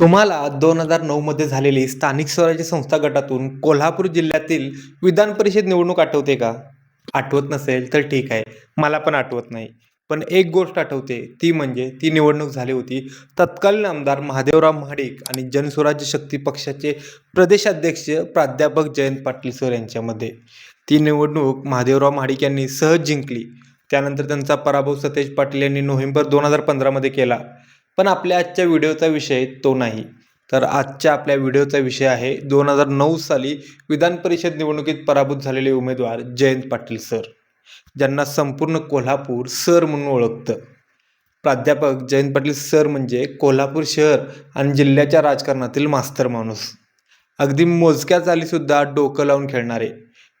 तुम्हाला दोन हजार नऊमध्ये झालेली स्थानिक स्वराज्य संस्था गटातून कोल्हापूर जिल्ह्यातील विधान परिषद निवडणूक आठवते का? आठवत नसेल तर ठीक आहे. मला पण आठवत नाही. पण एक गोष्ट आठवते. ती म्हणजे ती निवडणूक झाली होती. तत्कालीन आमदार महादेवराव महाडिक आणि जनस्वराज्य शक्ती पक्षाचे प्रदेशाध्यक्ष प्राध्यापक जयंत पाटील सर यांच्यामध्ये. ती निवडणूक महादेवराव महाडिक यांनी सहज जिंकली. त्यानंतर त्यांचा पराभव सतेज पाटील यांनी नोव्हेंबर दोन हजार पंधरामध्ये केला. पण आपल्या आजच्या व्हिडिओचा विषय तो नाही. तर आजच्या आपल्या व्हिडिओचा विषय आहे दोन हजार नऊ साली विधान परिषद निवडणुकीत पराभूत झालेले उमेदवार जयंत पाटील सर ज्यांना संपूर्ण कोल्हापूर सर म्हणून ओळखतं. प्राध्यापक जयंत पाटील सर म्हणजे कोल्हापूर शहर आणि जिल्ह्याच्या राजकारणातील मास्तर माणूस. अगदी मोजक्या चालीसुद्धा डोकं लावून खेळणारे.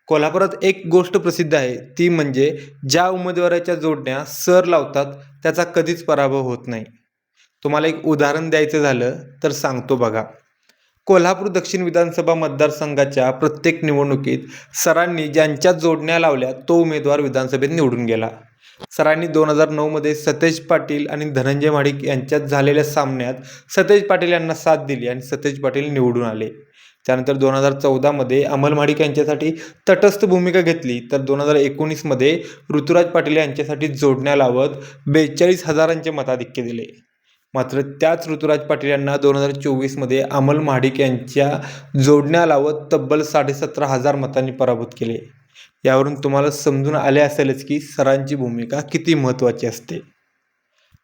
कोल्हापुरात एक गोष्ट प्रसिद्ध आहे ती म्हणजे ज्या उमेदवाराच्या जोडण्या सर लावतात त्याचा कधीच पराभव होत नाही. तुम्हाला एक उदाहरण द्यायचं झालं तर सांगतो बघा. कोल्हापूर दक्षिण विधानसभा मतदारसंघाच्या प्रत्येक निवडणुकीत सरांनी ज्यांच्या जोडण्या लावल्या तो उमेदवार विधानसभेत निवडून गेला. सरांनी दोन हजार नऊमध्ये सतेज पाटील आणि धनंजय महाडिक यांच्यात झालेल्या सामन्यात सतेज पाटील यांना साथ दिली आणि सतेज पाटील निवडून आले. त्यानंतर दोन हजार चौदामध्ये अमल महाडिक यांच्यासाठी तटस्थ भूमिका घेतली तर दोन हजार एकोणीसमध्ये ऋतुराज पाटील यांच्यासाठी जोडण्या लावत बेचाळीस हजारांचे मताधिक्य दिले. मात्र त्याच ऋतुराज पाटील यांना दोन हजार चोवीसमध्ये अमल महाडिक यांच्या जोडण्या लावत तब्बल साडेसतरा हजार मतांनी पराभूत केले. यावरून तुम्हाला समजून आले असेलच की सरांची भूमिका किती महत्त्वाची असते.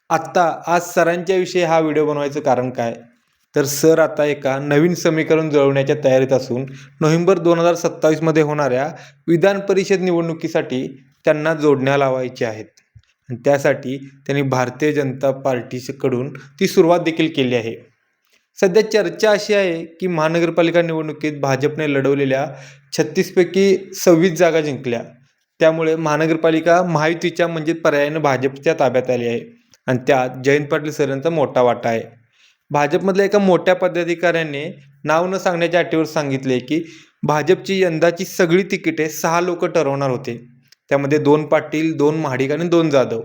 आत्ता आज सरांच्या विषयी हा व्हिडिओ बनवायचं कारण काय? तर सर आता एका नवीन समीकरण जुळवण्याच्या तयारीत असून नोव्हेंबर दोन हजार सत्तावीसमध्ये होणाऱ्या विधान परिषद निवडणुकीसाठी त्यांना जोडण्या लावायच्या आहेत. आणि त्यासाठी त्यांनी भारतीय जनता पार्टीकडून ती सुरुवात देखील केली आहे. सध्या चर्चा अशी आहे की महानगरपालिका निवडणुकीत भाजपने लढवलेल्या छत्तीसपैकी सव्वीस जागा जिंकल्या. त्यामुळे महानगरपालिका महायुतीच्या म्हणजे पर्यायानं भाजपच्या ताब्यात आली आहे. आणि त्यात जयंत पाटील सरांचा मोठा वाटा आहे. भाजपमधल्या एका मोठ्या पदाधिकाऱ्याने नाव न सांगण्याच्या अटीवर सांगितले की भाजपची यंदाची सगळी तिकिटे सहा लोक ठरवणार होते. त्यामध्ये दोन पाटील दोन महाडिक आणि दोन जाधव.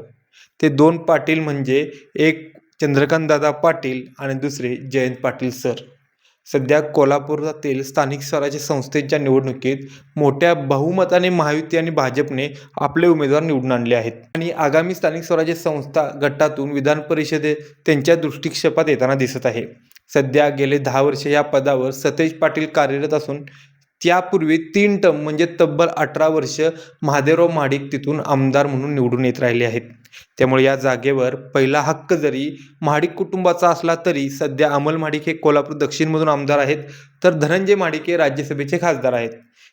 ते दोन पाटील म्हणजे एक चंद्रकांतदादा पाटील आणि दुसरे जयंत पाटील सर. सध्या कोल्हापुरातील स्थानिक स्वराज्य संस्थेच्या निवडणुकीत मोठ्या बहुमताने महायुती आणि भाजपने आपले उमेदवार निवडून आणले आहेत. आणि आगामी स्थानिक स्वराज्य संस्था गटातून विधान परिषदे त्यांच्या दृष्टिक्षेपात येताना दिसत आहे. सध्या गेले दहा वर्षे या पदावर सतेज पाटील कार्यरत असून त्यापूर्वी तीन टर्म म्हणजे तब्बल अठरा वर्ष महादेवराव महाडिक तिथून आमदार म्हणून निवडून येत राहिले आहेत. त्यामुळे या जागेवर पहिला हक्क जरी महाडिक कुटुंबाचा असला तरी सध्या अमल महाडिक हे कोल्हापूर दक्षिणमधून आमदार आहेत तर धनंजय महाडिक हे राज्यसभेचे खासदार आहेत.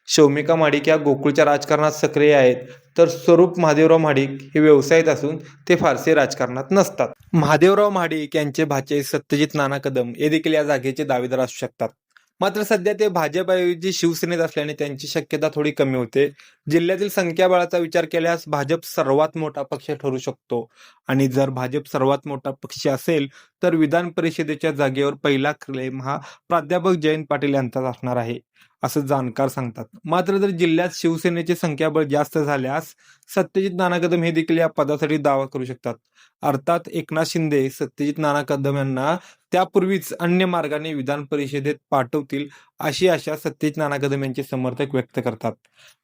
शौमिका महाडिक या गोकुळच्या राजकारणात सक्रिय आहेत तर स्वरूप महादेवराव महाडिक हे व्यवसायात असून ते फारसे राजकारणात नसतात. महादेवराव महाडिक यांचे भाचे सत्यजित नाना कदम हे देखील या जागेचे दावेदार असू शकतात. मात्र सध्या ते भाजपऐवजी शिवसेनेत असल्याने त्यांची शक्यता थोडी कमी होते. जिल्ह्यातील संख्याबळाचा विचार केल्यास भाजप सर्वात मोठा पक्ष ठरू शकतो. आणि जर भाजप सर्वात मोठा पक्ष असेल तर विधान परिषदेच्या जागेवर पहिला क्लेम हा प्राध्यापक जयंत पाटील यांचाच असणार आहे. असं जाणकार सांगतात. मात्र जर जिल्ह्यात शिवसेनेचे संख्याबळ जास्त झाल्यास सत्यजित नाना कदम हे देखील या पदासाठी दावा करू शकतात. अर्थात एकनाथ शिंदे सत्यजित नाना कदम यांना त्यापूर्वीच अन्य मार्गाने विधान परिषदेत पाठवतील अशी आशा सत्यजित नाना कदम यांचे समर्थक व्यक्त करतात.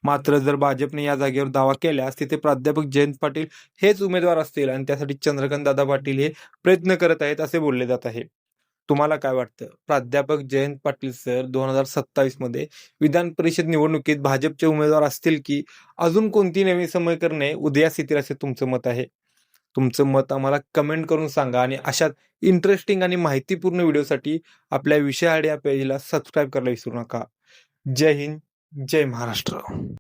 मात्र जर भाजपने या जागेवर दावा केल्यास तिथे प्राध्यापक जयंत पाटील हेच उमेदवार असतील आणि त्यासाठी चंद्रकांत दादा पाटील हे प्रयत्न करत आहेत असे बोलले जात आहे. तुम्हाला काय वाटतं? प्राध्यापक जयंत पाटील सर दोन हजार सत्तावीसमध्ये विधान परिषद निवडणुकीत भाजपचे उमेदवार असतील की अजून कोणती नवी समीकरणे उदयास येतील असे तुमचं मत आहे? तुमचं मत आम्हाला कमेंट करून सांगा आणि अशाच इंटरेस्टिंग आणि माहितीपूर्ण व्हिडिओसाठी आपल्या विषय आयडिया पेजला सबस्क्राईब करायला विसरू नका. जय हिंद जय महाराष्ट्र.